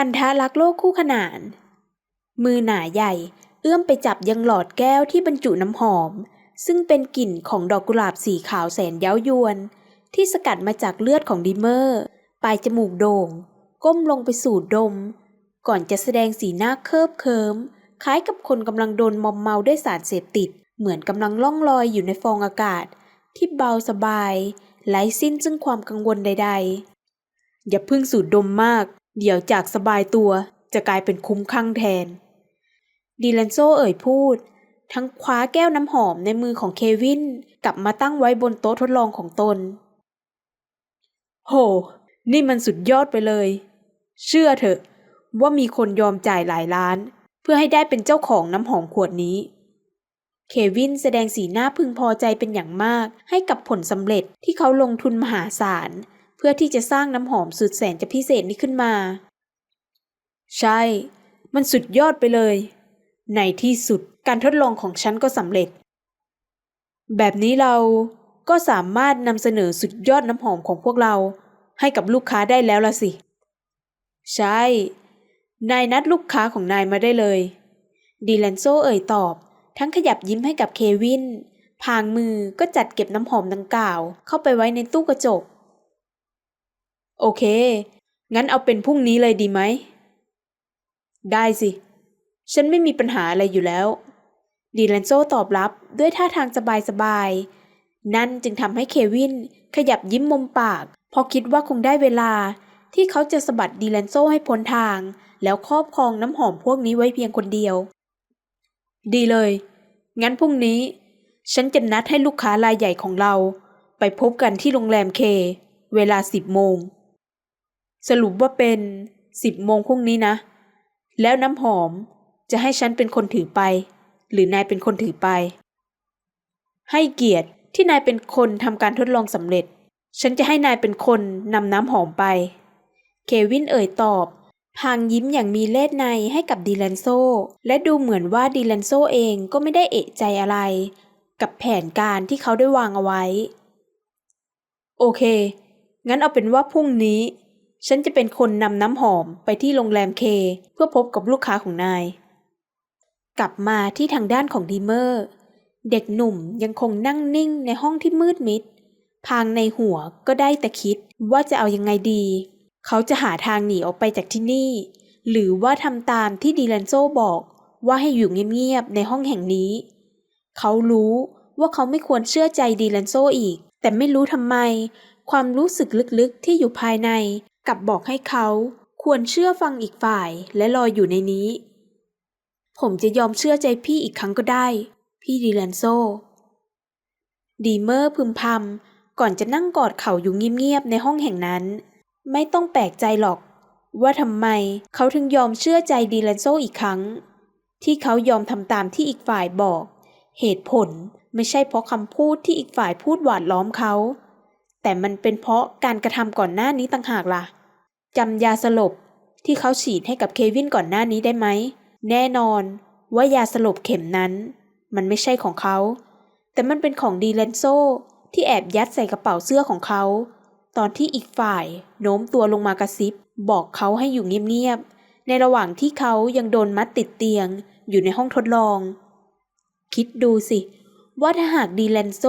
พันธะรักโลกคู่ขนาน มือหนาใหญ่ เอื้อมไปจับยังหลอดแก้วที่บรรจุน้ำหอม ซึ่งเป็นกลิ่นของดอกกุหลาบสีขาวแสนเย้ายวน ที่สกัดมาจากเลือดของดิเมอร์ ปลายจมูกโด่ง ก้มลงไปสูดดม ก่อนจะแสดงสีหน้าเคิบเคิมคล้ายกับคนกำลังโดนมอมเมาด้วยสารเสพติด เหมือนกำลังล่องลอยอยู่ในฟองอากาศ ที่เบาสบายไร้สิ้นซึ่งความกังวลใด ๆ อย่าเพิ่งสูดดมมาก เดี๋ยวจากสบายตัวจะกลายเป็นคุ้มข้างแทนดีแลนโซเอ่ยพูด ทั้งคว้าแก้วน้ำหอมในมือของเควินกลับมาตั้งไว้บนโต๊ะทดลองของตน โห นี่มันสุดยอดไปเลย เชื่อเถอะว่ามีคนยอมจ่ายหลายล้าน เพื่อให้ได้เป็นเจ้าของน้ำหอมขวดนี้ เควินแสดงสีหน้าพึงพอใจเป็นอย่างมากให้กับผลสำเร็จที่เขาลงทุนมหาศาล เพื่อที่จะสร้างน้ำหอมสุดแสนจะพิเศษนี้ขึ้นมา ใช่ มันสุดยอดไปเลย ในที่สุดการทดลองของฉันก็สำเร็จ แบบนี้เราก็สามารถนำเสนอสุดยอดน้ำหอมของพวกเรา ให้กับลูกค้าได้แล้วละสิ ใช่ นายนัดลูกค้าของนายมาได้เลย ดีแลนโซเอ่ยตอบ ทั้งขยับยิ้มให้กับเควิน พางมือก็จัดเก็บน้ำหอมดังกล่าว เข้าไปไว้ในตู้กระจก โอเค งั้นเอาเป็นพรุ่งนี้เลยดีไหม ได้สิ ฉันไม่มีปัญหาอะไรอยู่แล้ว ดีแลนโซตอบรับด้วยท่าทางสบายๆ นั่นจึงทำให้เควินขยับยิ้มมุมปากเพราะคิดว่าคงได้เวลาที่เขาจะสะบัดดีแลนโซให้พ้นทาง แล้วครอบครองน้ำหอมพวกนี้ไว้เพียงคนเดียว ดีเลย งั้นพรุ่งนี้ ฉันจะนัดให้ลูกค้ารายใหญ่ของเรา ไปพบกันที่โรงแรมเค เวลาสิบโมง สรุปว่าเป็นสิบโมงพรุ่งนี้นะ แล้วน้ำหอมจะให้ฉันเป็นคนถือไป หรือนายเป็นคนถือไป ให้เกียรติที่นายเป็นคนทำการทดลองสำเร็จ ฉันจะให้นายเป็นคนนำน้ำหอมไป เควินเอ่ยตอบ พางยิ้มอย่างมีเล่ห์ในให้กับดีแลนโซ และดูเหมือนว่าดีแลนโซเองก็ไม่ได้เอะใจอะไร กับแผนการที่เขาได้วางเอาไว้ โอเค งั้นเอาเป็นว่าพรุ่งนี้ ฉันจะเป็นคนนำน้ำหอมไปที่โรงแรมเค เพื่อพบกับลูกค้าของนาย กลับมาที่ทางด้านของดีเมอร์ เด็กหนุ่มยังคงนั่งนิ่งในห้องที่มืดมิด พางในหัวก็ได้แต่คิดว่าจะเอายังไงดี เขาจะหาทางหนีออกไปจากที่นี่ หรือว่าทำตามที่ดีแลนโซบอกว่าให้อยู่เงียบๆในห้องแห่งนี้ เขารู้ว่าเขาไม่ควรเชื่อใจดีแลนโซอีก แต่ไม่รู้ทำไม ความรู้สึกลึกๆที่อยู่ภายใน กับบอกให้เขาควรเชื่อฟังอีกฝ่ายและรออยู่ในนี้ ผมจะยอมเชื่อใจพี่อีกครั้งก็ได้ พี่ดีแลนโซ ดีเมอร์พึมพำก่อนจะนั่งกอดเข่าอยู่เงียบๆในห้องแห่งนั้น ไม่ต้องแปลกใจหรอก ว่าทำไมเขาถึงยอมเชื่อใจดีแลนโซอีกครั้ง ที่เขายอมทำตามที่อีกฝ่ายบอก เหตุผลไม่ใช่เพราะคำพูดที่อีกฝ่ายพูดหวานล้อมเขา แต่มันเป็นเพราะการกระทำก่อนหน้านี้ต่างหากล่ะ จำยาสลบที่เขาฉีดให้กับเควินก่อนหน้านี้ได้ไหม แน่นอนว่ายาสลบเข็มนั้น มันไม่ใช่ของเขา แต่มันเป็นของดีเลนโซที่แอบยัดใส่กระเป๋าเสื้อของเขา ตอนที่อีกฝ่ายโน้มตัวลงมากระซิบ บอกเขาให้อยู่เงียบๆ ในระหว่างที่เขายังโดนมัดติดเตียงอยู่ในห้องทดลอง คิดดูสิ ว่าถ้าหากดีแลนโซ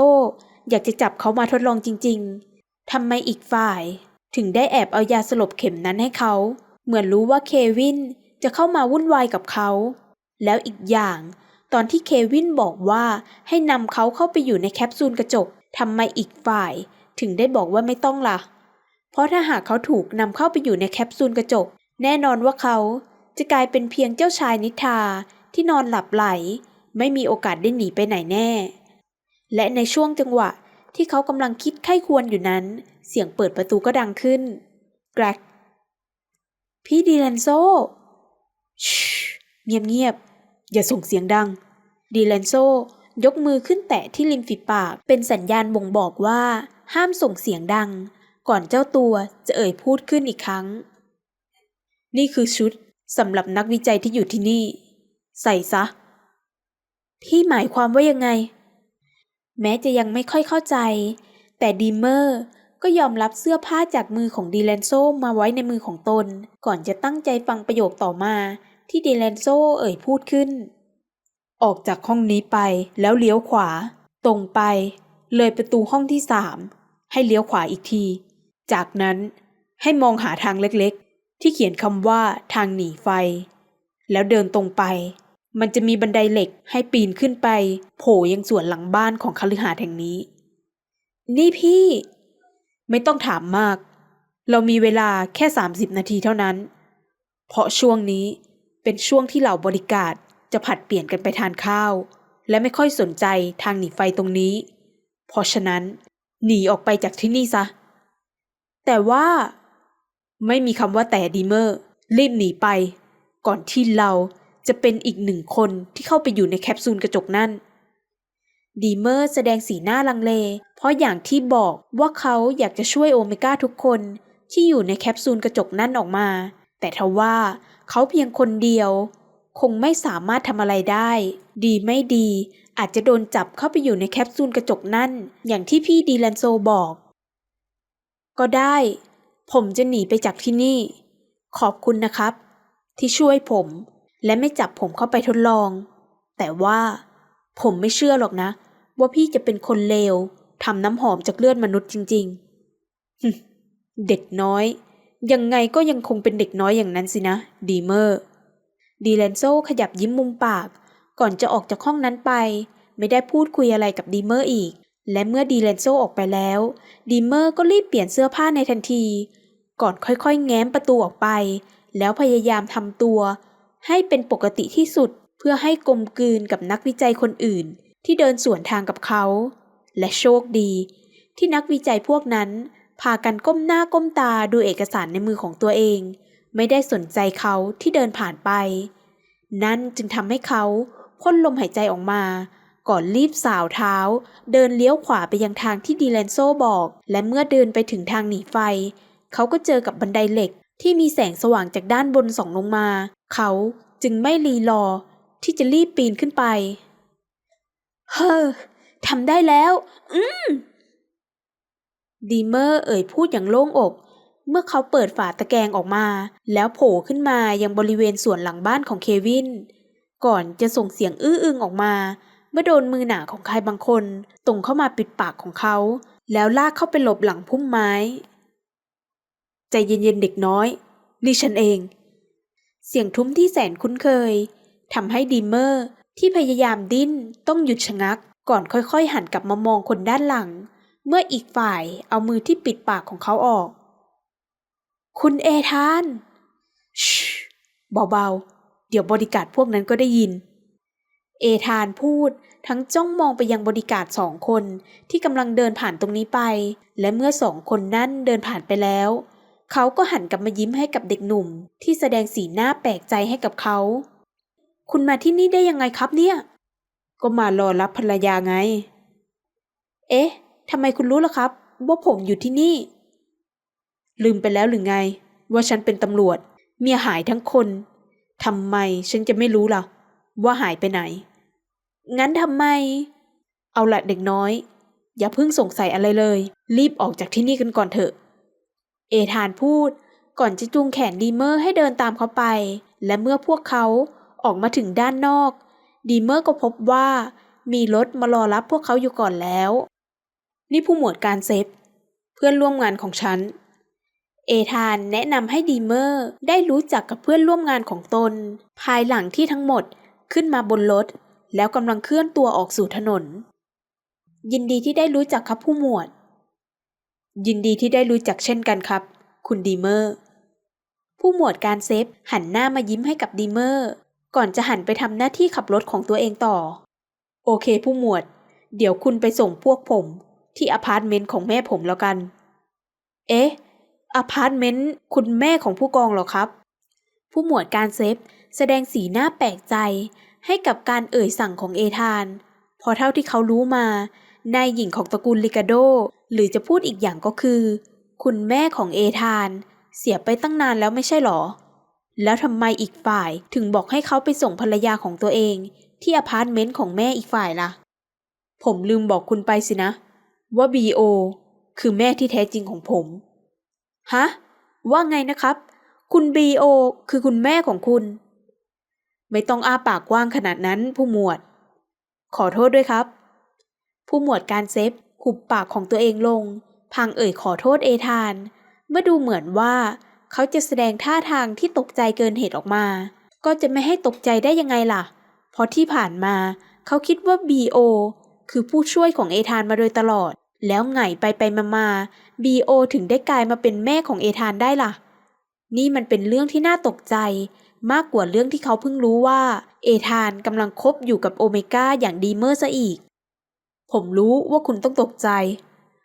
อยากจะจับเขามาทดลองจริง ๆทำไมอีกฝ่าย ถึงได้แอบเอายาสลบเข็มนั้นให้เขา เหมือนรู้ว่าเควินจะเข้ามาวุ่นวายกับเขา แล้วอีกอย่าง ตอนที่เควินบอกว่าให้นำเขาเข้าไปอยู่ในแคปซูลกระจกทำไมอีกฝ่าย ถึงได้บอกว่าไม่ต้องล่ะ เพราะถ้าหากเขาถูกนำเข้าไปอยู่ในแคปซูลกระจก แน่นอนว่าเขาจะกลายเป็นเพียงเจ้าชายนิทาที่นอนหลับไหล ไม่มีโอกาสได้หนีไปไหนแน่ และในช่วงจังหวะที่เขากำลังคิดไข้ควรอยู่นั้น เสียงเปิดประตูก็ดังขึ้น แกรก พี่ดีแลนโซชิเงียบๆ อย่าส่งเสียงดัง ดีแลนโซยกมือขึ้นแตะที่ริมฝีปาก เป็นสัญญาณบ่งบอกว่า ห้ามส่งเสียงดัง ก่อนเจ้าตัวจะเอ่ยพูดขึ้นอีกครั้ง นี่คือชุดสำหรับนักวิจัยที่อยู่ที่นี่ ใส่ซะ พี่หมายความว่ายังไง แม้จะยังไม่ค่อยเข้าใจ แต่ดีเมอร์ ก็ยอมรับเสื้อผ้าจากมือของดีแลนโซมาไว้ในมือของตน ก่อนจะตั้งใจฟังประโยคต่อมา ที่ดีแลนโซเอ่ยพูดขึ้น ออกจากห้องนี้ไปแล้วเลี้ยวขวา ตรงไป เลยประตูห้องที่สามให้เลี้ยวขวาอีกที จากนั้นให้มองหาทางเล็กๆ ที่เขียนคำว่าทางหนีไฟ แล้วเดินตรงไป มันจะมีบันไดเหล็กให้ปีนขึ้นไป โผล่ยังส่วนหลังบ้านของคฤหาสน์แห่งนี้ นี่พี่ ไม่ต้องถามมาก เรามีเวลาแค่ 30 นาทีเท่านั้น เพราะช่วงนี้เป็นช่วงที่เหล่าบริการจะผัดเปลี่ยนกันไปทานข้าว และไม่ค่อยสนใจทางหนีไฟตรงนี้ เพราะฉะนั้น หนีออกไปจากที่นี่ซะ แต่ว่า ไม่มีคำว่าแต่ดีเมอร์ รีบหนีไป ก่อนที่เราจะเป็นอีกหนึ่งคนที่เข้าไปอยู่ในแคปซูลกระจกนั่น ดีเมอร์แสดงสีหน้าลังเล เพราะอย่างที่บอกว่าเขาอยากจะช่วยโอเมก้าทุกคนที่อยู่ในแคปซูลกระจกนั่นออกมา แต่ทว่าเขาเพียงคนเดียว คงไม่สามารถทำอะไรได้ ดีไม่ดี อาจจะโดนจับเข้าไปอยู่ในแคปซูลกระจกนั่น อย่างที่พี่ดีแลนโซบอก ก็ได้ ผมจะหนีไปจากที่นี่ ขอบคุณนะครับ ที่ช่วยผม และไม่จับผมเข้าไปทดลอง แต่ว่าผมไม่เชื่อหรอกนะ ว่าพี่จะเป็นคนเลวทำน้ำหอมจากเลือดมนุษย์จริงๆ เด็กน้อย ยังไงก็ยังคงเป็นเด็กน้อยอย่างนั้นสินะ ดีเมอร์ ดีแลนโซขยับยิ้มมุมปาก ก่อนจะออกจากห้องนั้นไป ไม่ได้พูดคุยอะไรกับดีเมอร์อีก และเมื่อดีแลนโซออกไปแล้ว ดีเมอร์ก็รีบเปลี่ยนเสื้อผ้าในทันที ก่อนค่อยๆ แง้มประตูออกไป แล้วพยายามทำตัว ให้เป็นปกติที่สุดเพื่อให้กลมกลืนกับนักวิจัยคนอื่น ที่เดินสวนทางกับเขา และโชคดี ที่นักวิจัยพวกนั้นพากันก้มหน้าก้มตาดูเอกสารในมือของตัวเอง ไม่ได้สนใจเขาที่เดินผ่านไป นั่นจึงทำให้เขาพ่นลมหายใจออกมา ก่อนรีบสาวเท้า เดินเลี้ยวขวาไปยังทางที่ดีแลนโซบอก และเมื่อเดินไปถึงทางหนีไฟ เขาก็เจอกับบันไดเหล็กที่มีแสงสว่างจากด้านบนส่องลงมา เขาจึงไม่รีรอที่จะรีบปีนขึ้นไป เฮ้อทำได้แล้ว อืม ดีเมอร์เอ่ยพูดอย่างโล่งอก เมื่อเขาเปิดฝาตะแกรงออกมา แล้วโผล่ขึ้นมายังบริเวณส่วนหลังบ้านของเควิน ก่อนจะส่งเสียงอื้ออึงออกมา เมื่อโดนมือหนาของใครบางคนตรงเข้ามาปิดปากของเขา แล้วลากเข้าไปหลบหลังพุ่มไม้ ใจเย็นๆเด็กน้อย นี่ฉันเอง เสียงทุ้มที่แสนคุ้นเคยทำให้ดีเมอร์ ที่พยายามดิ้นต้องหยุดชะงัก ก่อนค่อยๆ หันกลับมามองคนด้านหลัง เมื่ออีกฝ่ายเอามือที่ปิดปากของเขาออก คุณเอธานชิเบาๆ เดี๋ยวบริการพวกนั้นก็ได้ยิน เอธานพูดทั้งจ้องมองไปยังบริการสองคนที่กำลังเดินผ่านตรงนี้ไป และเมื่อสองคนนั้นเดินผ่านไปแล้ว เขาก็หันกลับมายิ้มให้กับเด็กหนุ่มที่แสดงสีหน้าแปลกใจให้กับเขา คุณมาที่นี่ได้ยังไงครับเนี่ย ก็มารอรับภรรยาไง เอ๊ะทำไมคุณรู้ล่ะครับว่าผมอยู่ที่นี่ ลืมไปแล้วหรือไง ว่าฉันเป็นตำรวจ เมียหายทั้งคนทำไมฉันจะไม่รู้ล่ะ ว่าหายไปไหน งั้นทำไม เอาละเด็กน้อย อย่าเพิ่งสงสัยอะไรเลย รีบออกจากที่นี่กันก่อนเถอะ เอธานพูดก่อนจะจูงแขนดีเมอร์ให้เดินตามเขาไป และเมื่อพวกเขา ออกมาถึงด้านนอก ดีเมอร์ก็พบว่า มีรถมารอรับพวกเขาอยู่ก่อนแล้ว นี่ผู้หมวดการเซฟ เพื่อนร่วมงานของฉัน เอธานแนะนำให้ดีเมอร์ได้รู้จักกับเพื่อนร่วมงานของตน ภายหลังที่ทั้งหมดขึ้นมาบนรถ แล้วกำลังเคลื่อนตัวออกสู่ถนน ยินดีที่ได้รู้จักครับผู้หมวด ยินดีที่ได้รู้จักเช่นกันครับ คุณดีเมอร์ผู้หมวดการเซฟหันหน้ามายิ้มให้กับดีเมอร์ ก่อนจะหันไปทำหน้าที่ขับรถของตัวเองต่อ โอเคผู้หมวด เดี๋ยวคุณไปส่งพวกผม ที่อพาร์ตเมนต์ของแม่ผมแล้วกัน เอ๊ะ อพาร์ตเมนต์คุณแม่ของผู้กองเหรอครับ ผู้หมวดการเซฟแสดงสีหน้าแปลกใจให้กับการเอ่ยสั่งของเอธาน พอเท่าที่เขารู้มา นายหญิงของตระกูลลิกาโด หรือจะพูดอีกอย่างก็คือ คุณแม่ของเอธาน เสียไปตั้งนานแล้วไม่ใช่หรอ แล้วทำไมอีกฝ่ายถึงบอกให้เขาไปส่งภรรยาของตัวเอง ที่อพาร์ตเมนต์ของแม่อีกฝ่ายล่ะ ผมลืมบอกคุณไปสินะ ว่าบีโอคือแม่ที่แท้จริงของผม ฮะ ว่าไงนะครับ คุณบีโอคือคุณแม่ของคุณ ไม่ต้องอ้าปากกว้างขนาดนั้นผู้หมวด ขอโทษด้วยครับ ผู้หมวดการเซฟหุบปากของตัวเองลง พังเอ่ยขอโทษเอธาน เมื่อดูเหมือนว่า เขาจะแสดงท่าทางที่ตกใจเกินเหตุออกมา ก็จะไม่ให้ตกใจได้ยังไงล่ะ เพราะที่ผ่านมา เขาคิดว่าบีโอคือผู้ช่วยของเอธานมาโดยตลอด แล้วไงไปไปมามาบีโอถึงได้กลายมาเป็นแม่ของเอธานได้ล่ะ นี่มันเป็นเรื่องที่น่าตกใจ มากกว่าเรื่องที่เขาเพิ่งรู้ว่า เอธานกำลังคบอยู่กับโอเมก้าอย่างดีเมอร์ซะอีก ผมรู้ว่าคุณต้องตกใจ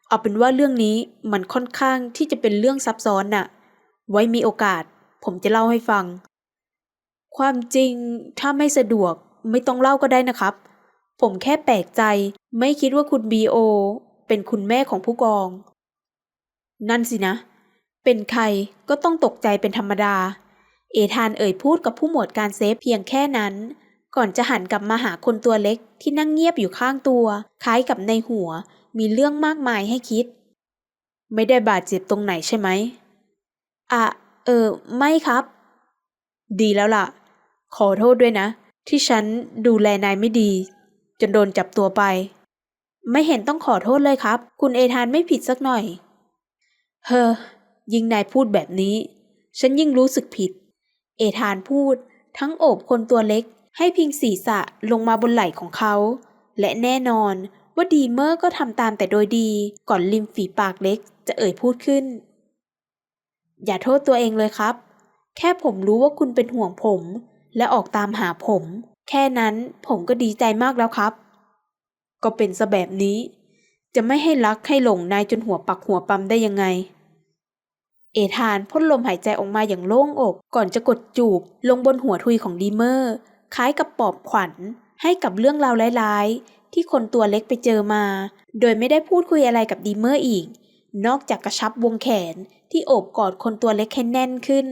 เอาเป็นว่าเรื่องนี้มันค่อนข้างที่จะเป็นเรื่องซับซ้อนน่ะ ไว้มีโอกาส ผมจะเล่าให้ฟัง ความจริงถ้าไม่สะดวกไม่ต้องเล่าก็ได้นะครับ ผมแค่แปลกใจ ไม่คิดว่าคุณบีโอเป็นคุณแม่ของผู้กอง นั่นสินะ เป็นใครก็ต้องตกใจเป็นธรรมดา เอธานเอ่ยพูดกับผู้หมวดการเซฟเพียงแค่นั้น ก่อนจะหันกลับมาหาคนตัวเล็กที่นั่งเงียบอยู่ข้างตัว คล้ายกับในหัวมีเรื่องมากมายให้คิด ไม่ได้บาดเจ็บตรงไหนใช่ไหม อะ เออ ไม่ครับ ดีแล้วล่ะ ขอโทษด้วยนะ ที่ฉันดูแลนายไม่ดี จนโดนจับตัวไป ไม่เห็นต้องขอโทษเลยครับ คุณเอธานไม่ผิดสักหน่อย เฮ้อยิ่งนายพูดแบบนี้ ฉันยิ่งรู้สึกผิด เอธานพูด ทั้งโอบคนตัวเล็ก ให้พิงศีรษะลงมาบนไหล่ของเขา และแน่นอนว่าดีเมอร์ก็ทำตามแต่โดยดี ก่อนริมฝีปากเล็กจะเอ่ยพูดขึ้น อย่าโทษตัวเองเลยครับ แค่ผมรู้ว่าคุณเป็นห่วงผม และออกตามหาผม แค่นั้นผมก็ดีใจมากแล้วครับ ก็เป็นซะแบบนี้ จะไม่ให้รักให้หลงนายจนหัวปักหัวปั๊มได้ยังไง เอธานพ่นลมหายใจออกมาอย่างโล่งอกก่อนจะกดจูบ ลงบนหัวทุยของดีเมอร์ คล้ายกับปอบขวัญ ให้กับเรื่องราวร้ายๆ ที่คนตัวเล็กไปเจอมา โดยไม่ได้พูดคุยอะไรกับดีเมอร์อีกนอกจากกระชับวงแขน ที่โอบกอดคนตัวเล็กให้แน่นขึ้น